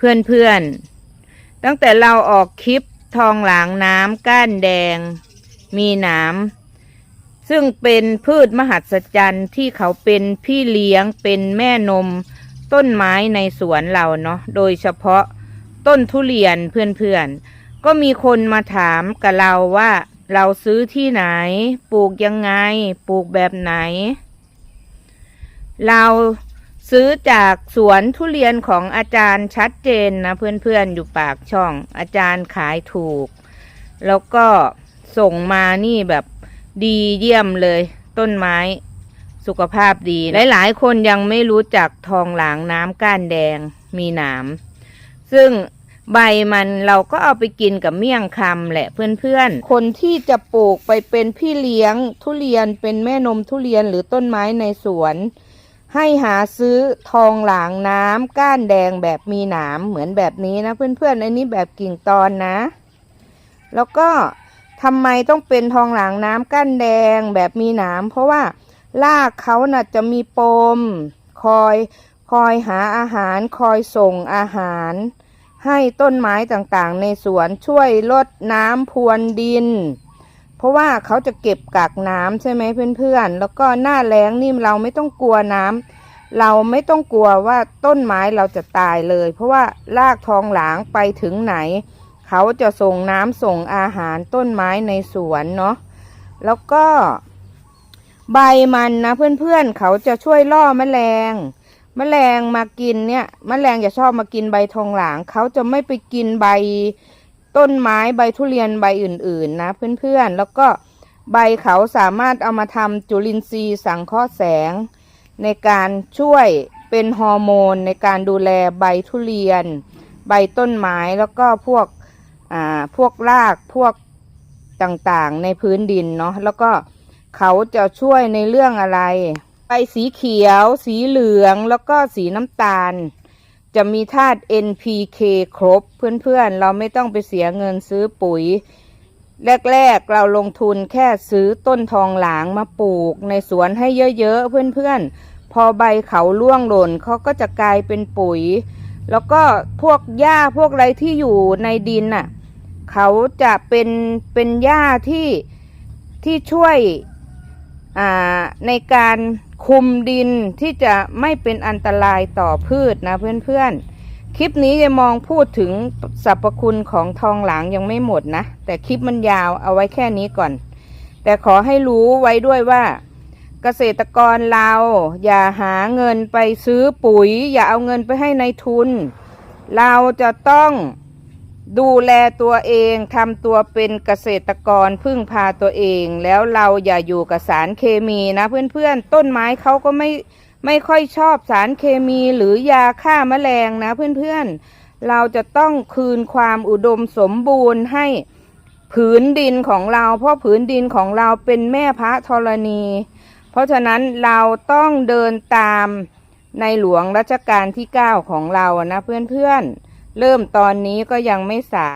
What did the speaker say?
เพื่อนๆ ตั้งแต่เราออกคลิปทองหลางน้ำก้านแดง มีหนามซึ่งเป็นพืชมหัศจรรย์ที่เขาเป็นพี่เลี้ยงเป็นแม่นม ต้นไม้ในสวนเราเนาะโดยเฉพาะต้นทุเรียนเพื่อนๆ ก็มีคนมาถามกับเราว่าเราซื้อที่ไหน ปลูกยังไง ปลูกแบบไหน เรา ซื้อจากสวนทุเรียนของอาจารย์ชัดเจนนะเพื่อนๆอยู่ปากช่อง อาจารย์ขายถูก แล้วก็ส่งมานี่แบบดีเยี่ยมเลย ต้นไม้สุขภาพดี หลายๆ คนยังไม่รู้จักทองหลางน้ำก้านแดงมีหนามซึ่งใบมันเราก็เอาไปกินกับเมี่ยงคำแหละเพื่อนๆ คนที่จะปลูกไปเป็นพี่เลี้ยงทุเรียนเป็นแม่นมทุเรียนหรือต้นไม้ในสวน ให้หาซื้อทองหลางน้ำก้านแดงแบบมีหนามเหมือนแบบนี้นะ เพื่อนๆอันนี้แบบกิ่งตอนนะ แล้วก็ทำไมต้องเป็นทองหลางน้ำก้านแดงแบบมีหนามเพราะว่ารากเขาน่ะจะมีปม คอยคอยหาอาหารคอยส่งอาหาร ให้ต้นไม้ต่างๆ ในสวนช่วยลดน้ำพรวนดิน เพราะว่าเขาจะเก็บกักน้ำใช่ไหมเพื่อนๆ แล้วก็หน้าแล้งนี่เราไม่ต้องกลัวน้ำเราไม่ต้องกลัวว่าต้นไม้เราจะตายเลย เพราะว่ารากทองหลางไปถึงไหน เขาจะส่งน้ำส่งอาหารต้นไม้ในสวนเนาะแล้วก็ใบมันนะเพื่อนๆเขาจะช่วยล่อแมลง แมลงมากินเนี่ย แมลงจะชอบมากินใบทองหลาง เขาจะไม่ไปกินใบ ต้นไม้ใบทุเรียนใบอื่นๆ นะเพื่อนๆ แล้วก็ใบเขาสามารถเอามาทำจุลินทรีย์สังเคราะห์แสง ในการช่วยเป็นฮอร์โมนในการดูแลใบทุเรียน ใบต้นไม้แล้วก็พวกอ่าพวกรากพวกต่างๆ ในพื้นดินเนาะแล้วก็เขาจะช่วยในเรื่องอะไร ใบสีเขียว สีเหลืองแล้วก็สีน้ำตาล จะมีธาตุ NPK ครบ เพื่อนๆ เราไม่ต้องไปเสียเงินซื้อปุ๋ย แรกๆ เราลงทุนแค่ซื้อต้นทองหลางมาปลูกในสวนให้เยอะๆ เพื่อนๆ พอใบเขาล่วงหล่นเขาก็จะกลายเป็นปุ๋ย แล้วก็พวกหญ้าพวกอะไรที่อยู่ในดินน่ะเขาจะเป็นเป็นหญ้าที่ที่ช่วยอ่าในการ คุมดินที่จะไม่เป็นอันตรายต่อพืชนะเพื่อนๆ คลิปนี้จะมองพูดถึงสรรพคุณของทองหลางยังไม่หมดนะ แต่คลิปมันยาวเอาไว้แค่นี้ก่อน แต่ขอให้รู้ไว้ด้วยว่า เกษตรกรเราอย่าหาเงินไปซื้อปุ๋ย อย่าเอาเงินไปให้ในทุน เราจะต้อง ดูแลตัวเองทำตัวเป็นเกษตรกรพึ่งพาตัวเอง แล้วเราอย่าอยู่กับสารเคมีนะเพื่อนๆ ต้นไม้เขาก็ไม่ไม่ค่อยชอบสารเคมีหรือยาฆ่าแมลงนะเพื่อนๆ เราจะต้องคืนความอุดมสมบูรณ์ให้ผืนดินของเรา เพราะผืนดินของเราเป็นแม่พระธรณี เพราะฉะนั้นเราต้องเดินตามในหลวงรัชกาลที่ 9 ของเรานะเพื่อนๆ เริ่มตอนนี้ก็ยังไม่สาย